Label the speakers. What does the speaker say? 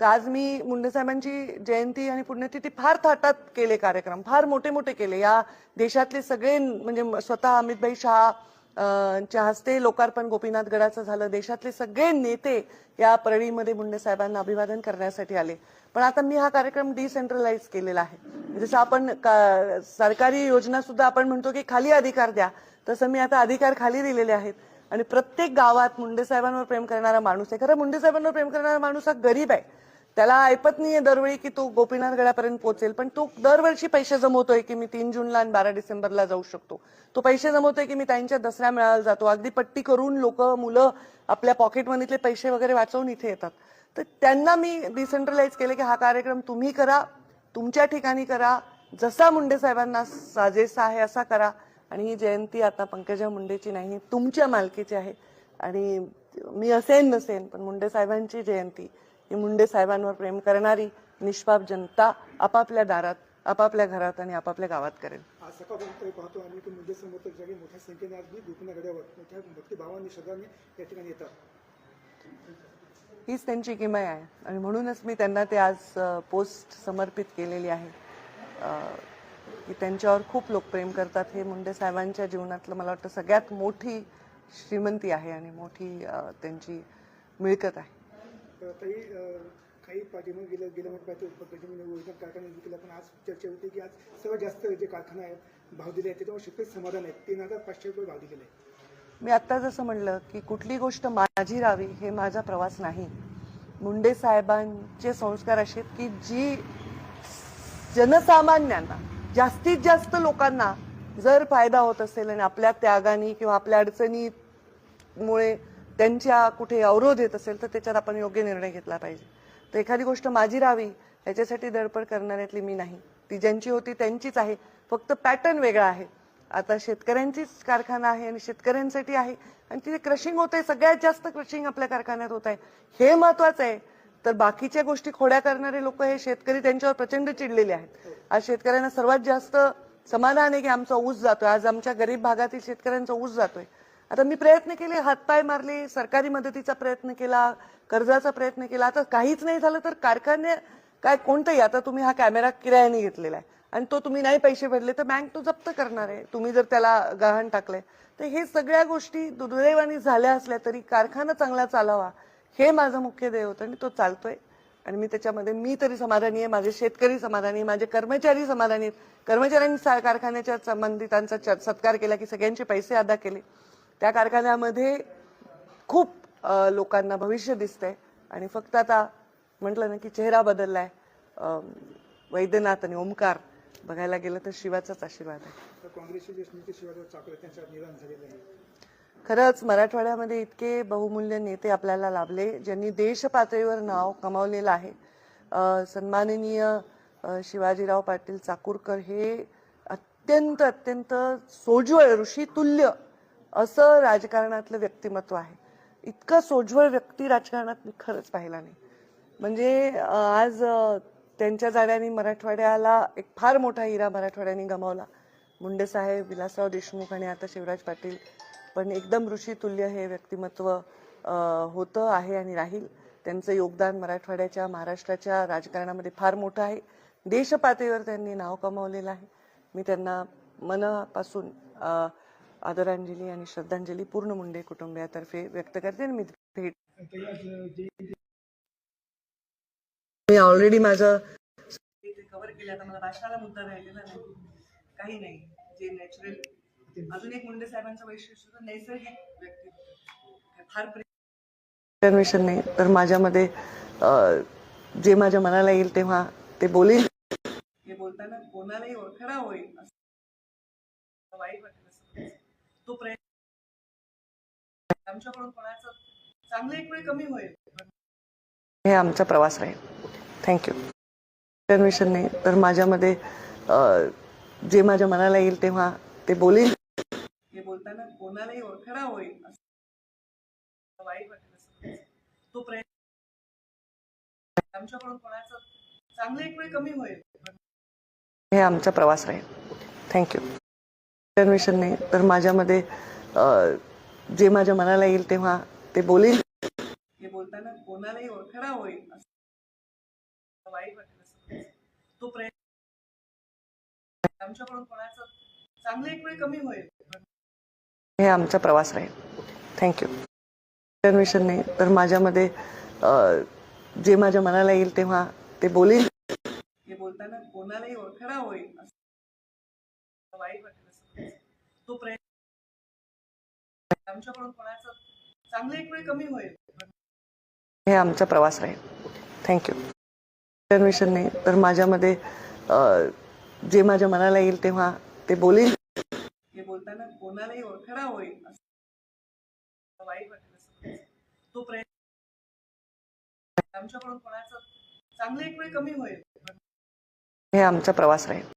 Speaker 1: तर आज मी मुंडे साहेबांची जयंती आणि पुण्यतिथी फार थाटात केले कार्यक्रम फार मोठे मोठे केले. या देशातले सगळे म्हणजे स्वतः अमितभाई शहा च्या हस्ते लोकार्पण गोपीनाथ गडाचं झालं. देशातले सगळे नेते या परळीमध्ये मुंडे साहेबांना अभिवादन करण्यासाठी आले. पण आता मी हा कार्यक्रम डिसेंट्रलाइज केलेला आहे. जसं आपण का- सरकारी योजना सुद्धा आपण म्हणतो की खाली अधिकार द्या. तसं मी आता अधिकार खाली दिलेले आहेत. आणि प्रत्येक गावात मुंडे साहेबांवर प्रेम करणारा माणूस आहे. खरं मुंडे साहेबांवर प्रेम करणारा माणूस हा गरीब आहे. त्याला ऐपत नाहीये दरवेळी की तो गोपीनाथ गडापर्यंत पोहोचेल पण तो दरवर्षी पैसे जमवतोय की मी तीन जूनला आणि बारा डिसेंबरला जाऊ शकतो. तो पैसे जमवतोय की मी त्यांच्या दसऱ्या मेळाव्याला जातो. अगदी पट्टी करून लोक मुलं आपल्या पॉकेट मनीतले पैसे वगैरे वाचवून इथे येतात. तर त्यांना मी डिसेंट्रलाइज केले की हा कार्यक्रम तुम्ही करा तुमच्या ठिकाणी करा जसा मुंडे साहेबांना साजेसा आहे असा करा. आणि ही जयंती आता पंकजा मुंडेची नाही तुमच्या मालकीची आहे. आणि मी असेन नसेन पण मुंडे साहेबांची जयंती ही मुंडे साहेबांवर प्रेम करणारी निष्पाप जनता आपापल्या दारात आपापल्या घरात आणि आपापल्या गावात करेल.
Speaker 2: आज सकाळपर्यंत पाहतो आम्ही की मुंडे समर्थक जगात मोठ्या संख्येने आज मोठ्या भक्तिभावाने श्रद्धाने या ठिकाणी येतात.
Speaker 1: हीच त्यांची किमया आहे. आणि म्हणूनच मी त्यांना ते आज पोस्ट समर्पित केलेली आहे. की त्यांच्यावर खूप लोक प्रेम करतात. हे मुंडे साहेबांच्या जीवनातलं मला वाटतं सगळ्यात मोठी श्रीमंती आहे आणि मोठी त्यांची मिळकत आहे.
Speaker 2: काही पाठीमागे गेल्या गेल्या महिन्यात पंकजांनी ओरिजिनल कारखाना विकला पण आज चर्चा होती की आज सर्वात जास्त जे कारखाना आहे भाव दिले आहेत त्याच्यावर शेतकरी समाधान आहे तीन हजार पाचशे रुपये भाव दिलेले
Speaker 1: मी आत्ता जसं म्हणलं की कुठली गोष्ट माझी राहावी हे माझा प्रवास नाही. मुंडे साहेबांचे संस्कार असे आहेत की जी जनसामान्यांना जास्तीत जास्त लोकांना जर फायदा होत असेल आणि आपल्या त्यागाने किंवा आपल्या अडचणीमुळे त्यांच्या कुठे अवरोध येत असेल तर त्याच्यात आपण योग्य निर्णय घेतला पाहिजे. तर एखादी गोष्ट माझी राहावी याच्यासाठी धडपड करणाऱ्यातली मी नाही. ती ज्यांची होती त्यांचीच आहे. फक्त पॅटर्न वेगळा आहे. आता शेतकऱ्यांचीच कारखाना आहे आणि शेतकऱ्यांसाठी आहे. आणि तिथे क्रशिंग होत आहे सगळ्यात जास्त क्रशिंग आपल्या कारखान्यात होत आहे हे महत्वाचं आहे. तर बाकीच्या गोष्टी खोड्या करणारे लोक हे शेतकरी त्यांच्यावर प्रचंड चिडलेले आहेत. आज शेतकऱ्यांना सर्वात जास्त समाधान आहे की आमचा ऊस जातोय. आज आमच्या गरीब भागातील शेतकऱ्यांचा ऊस जातोय. आता मी प्रयत्न केले हातपाय मारले सरकारी मदतीचा प्रयत्न केला कर्जाचा प्रयत्न केला. आता काहीच नाही झालं तर कारखाने काय कोणतंही. आता तुम्ही हा कॅमेरा किरायाने घेतलेला आहे. आणि तो तुम्ही नाही पैसे भरले तर बँक तो जप्त करणार आहे. तुम्ही जर त्याला गहाण टाकलंय. तर हे सगळ्या गोष्टी दुर्दैवाने झाल्या असल्या तरी कारखाना चांगला चालावा. हे माझं मुख्य ध्येय होतं आणि तो चालतोय. आणि मी त्याच्यामध्ये मी तरी समाधानी आहे माझे शेतकरी समाधानी माझे कर्मचारी समाधानी आहेत. कर्मचाऱ्यांनी सा- कारखान्याच्या संबंधितांचा च- सत्कार केला की सगळ्यांचे पैसे अदा केले. त्या कारखान्यामध्ये खूप लोकांना भविष्य दिसतंय. आणि फक्त आता म्हटलं ना की चेहरा बदललाय. वैद्यनाथ आणि ओमकार बघायला गेलं तर शिवाचाच आशीर्वाद आहे. खरंच मराठवाड्यामध्ये इतके बहुमूल्य नेते आपल्याला लाभले ज्यांनी देश पातळीवर नाव कमावलेलं आहे. सन्माननीय शिवाजीराव पाटील चाकूरकर हे अत्यंत अत्यंत सोज्वळ ऋषितुल्य असं राजकारणातलं व्यक्तिमत्व आहे. इतकं सोज्वळ व्यक्ती राजकारणात मी खरंच पाहिला नाही. म्हणजे आज त्यांच्या जाण्याने मराठवाड्याला एक फार मोठा हिरा मराठवाड्याने गमावला. मुंडेसाहेब विलासराव देशमुख आणि आता शिवराज पाटील पण एकदम ऋषितुल्य हे व्यक्तिमत्व होतं आहे आणि राहील. त्यांचं योगदान मराठवाड्याच्या महाराष्ट्राच्या राजकारणामध्ये फार मोठं आहे. देश पातळीवर त्यांनी नाव कमावलेलं आहे. मी त्यांना मनापासून आदरांजली आणि श्रद्धांजली पूर्ण मुंडे कुटुंबियातर्फे व्यक्त करते आणि मी भेट मी ऑलरेडी माझं कव्हर केलं. आता मला भाषणाला मुद्दा राहिलेला नाही. काही नाही. जे नॅचरल अजून एक मुंडे साहेबांचं वैशिष्ट्य होतं नैसर्गिक व्यक्ती फार परमिशन नाही तर माझ्यामध्ये जे माझ्या मनाला येईल तेव्हा ते बोलेल. हे बोलताना कोणालाही ओळखणा होईल असं वाईट वाटेल. तो प्रयत्न आमच्याकडून कोणाचं चांगलं एक वेळ कमी होईल. हे आमचा प्रवास राहील. थँक्यू परमिशन नाही तर माझ्यामध्ये जे माझ्या मनाला येईल तेव्हा ते बोलेल. बोलताना कोणालाही ओळखणा होईल असं वाईट वाटेल. तो प्रयत्न आमच्याकडून कोणाचं चांगलं एक वेळ कमी होईल. हे आमचा प्रवास राहील. थँक्यू परमिशन नाही तर माझ्यामध्ये जे माझ्या मनाला येईल तेव्हा ते बोलेल. हे बोलताना कोणालाही ओळखणा होईल असं वाईट वाटेल तो प्रयत्न आमच्याकडून कोणाचं चांगलं एक वेळ कमी होईल. हे आमचा प्रवास राहील. थँक्यू अन्वेषण नाही. तर माझ्यामध्ये जे माझ्या मनाला येईल तेव्हा ते बोलेल हे बोलताना कोणालाही ओळखणा होईल वाईट वाटेल तो प्रयत्न आमच्याकडून कोणाचं चांगलं एक वेळ कमी होईल. हे आमचा प्रवास राहील. थँक्यू अन्वेषण नाही. तर माझ्यामध्ये जे माझ्या मनाला येईल तेव्हा ते बोलेल बोलताना कोणालाही ओळखडा होईल असं वाईट वाटेल असं तो प्रयत्न आमच्याकडून कोणाचं चांगलं एक वेळ कमी होईल. हे आमचा प्रवास राहील.